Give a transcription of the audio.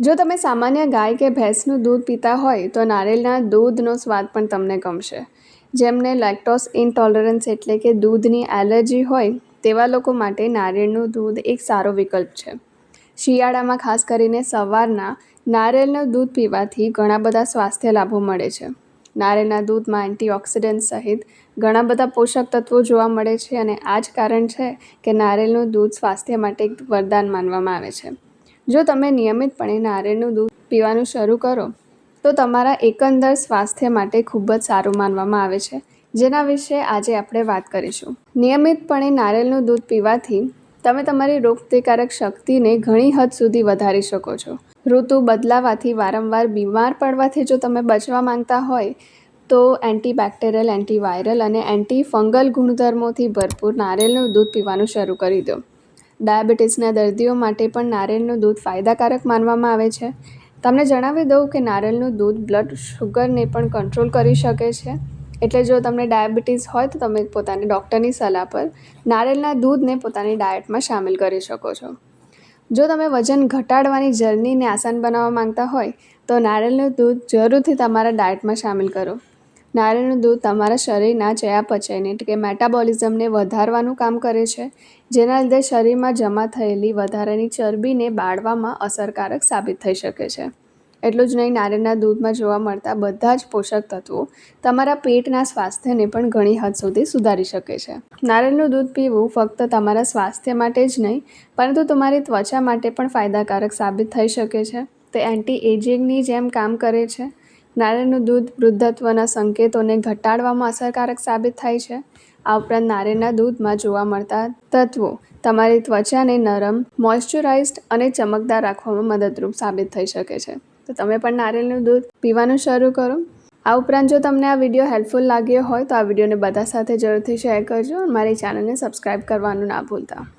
જો તમે સામાન્ય ગાય કે ભેંસનું દૂધ પીતા હોય, તો નારિયેળના દૂધનો સ્વાદ પણ તમને ગમશે. જેમને લેક્ટોસ ઇન્ટોલરન્સ એટલે કે દૂધની એલર્જી હોય, તેવા લોકો માટે નારિયેળનું દૂધ એક સારો વિકલ્પ છે. શિયાળામાં ખાસ કરીને સવારના, નારિયેળનું દૂધ પીવાથી ઘણા બધા સ્વાસ્થ્ય લાભો મળે છે. નારિયેળના દૂધમાં એન્ટીઓક્સિડન્ટ સહિત ઘણા બધા પોષક તત્વો જોવા મળે છે અને આ જ કારણ છે કે નારિયેળનું દૂધ સ્વાસ્થ્ય માટે એક વરદાન માનવામાં આવે છે. જો તમે નિયમિતપણે નારિયેળનું દૂધ પીવાનું શરૂ કરો, તો તમારા એકંદર સ્વાસ્થ્ય માટે ખૂબ જ સારું માનવામાં આવે છે. જેના વિશે આજે આપણે વાત કરીશું. નિયમિતપણે નારિયેળનું દૂધ પીવાથી તમે તમારી રોગપ્રતિકારક શક્તિને ઘણી હદ સુધી વધારી શકો છો. ઋતુ બદલાવાથી વારંવાર બીમાર પડવાથી જો તમે બચવા માંગતા હોય, તો એન્ટીબેક્ટેરિયલ, એન્ટીવાયરલ અને એન્ટી ફંગલ ગુણધર્મોથી ભરપૂર નારિયેળનું દૂધ પીવાનું શરૂ કરી દો. ડાયાબિટીસના દર્દીઓ માટે પણ નારિયેળનું દૂધ ફાયદાકારક માનવામાં આવે છે. તમને જણાવી દઉં કે નારિયેળનું દૂધ બ્લડ શુગરને પણ કંટ્રોલ કરી શકે છે. એટલે જો તમને ડાયાબિટીસ હોય તો તમે પોતાની ડૉક્ટરની સલાહ પર નારિયેળના દૂધને પોતાની ડાયટમાં સામેલ કરી શકો છો. જો તમે વજન ઘટાડવાની જર્નીને આસાન બનાવવા માંગતા હોય તો નારિયેળનું દૂધ જરૂરથી તમારા ડાયટમાં સામેલ કરો. નારિયેળનું દૂધ તમારા શરીરના ચયાપચયને એટલે કે મેટાબોલિઝમને વધારવાનું કામ કરે છે, જેના લીધે શરીરમાં જમા થયેલી વધારાની ચરબીને બાળવામાં અસરકારક સાબિત થઈ શકે છે. એટલું જ નહીં નારિયેળના દૂધમાં જોવા મળતા બધા જ પોષક તત્વો તમારા પેટના સ્વાસ્થ્યને પણ ઘણી હદ સુધી સુધારી શકે છે. નારિયેળનું દૂધ પીવું ફક્ત તમારા સ્વાસ્થ્ય માટે જ નહીં, પરંતુ તમારી ત્વચા માટે પણ ફાયદાકારક સાબિત થઈ શકે છે. તે એન્ટી એજિંગની જેમ કામ કરે છે. નારિયેળનું દૂધ વૃદ્ધત્વના સંકેતોને ઘટાડવામાં અસરકારક સાબિત થાય છે. આ ઉપરાંત નારિયેળના દૂધમાં જોવા મળતા તત્વો, તમારી ત્વચાને નરમ, મોઇશ્ચરાઇઝ્ડ અને ચમકદાર રાખવામાં મદદરૂપ સાબિત થઈ શકે છે. તો તમે પણ નારિયેળનું દૂધ પીવાનું શરૂ કરો. આ ઉપરાંત જો તમને આ વીડિયો હેલ્પફુલ લાગ્યો હોય તો આ વિડીયોને બધા સાથે જરૂરથી શેર કરજો અને મારી ચેનલને સબસ્ક્રાઈબ કરવાનું ના ભૂલતા.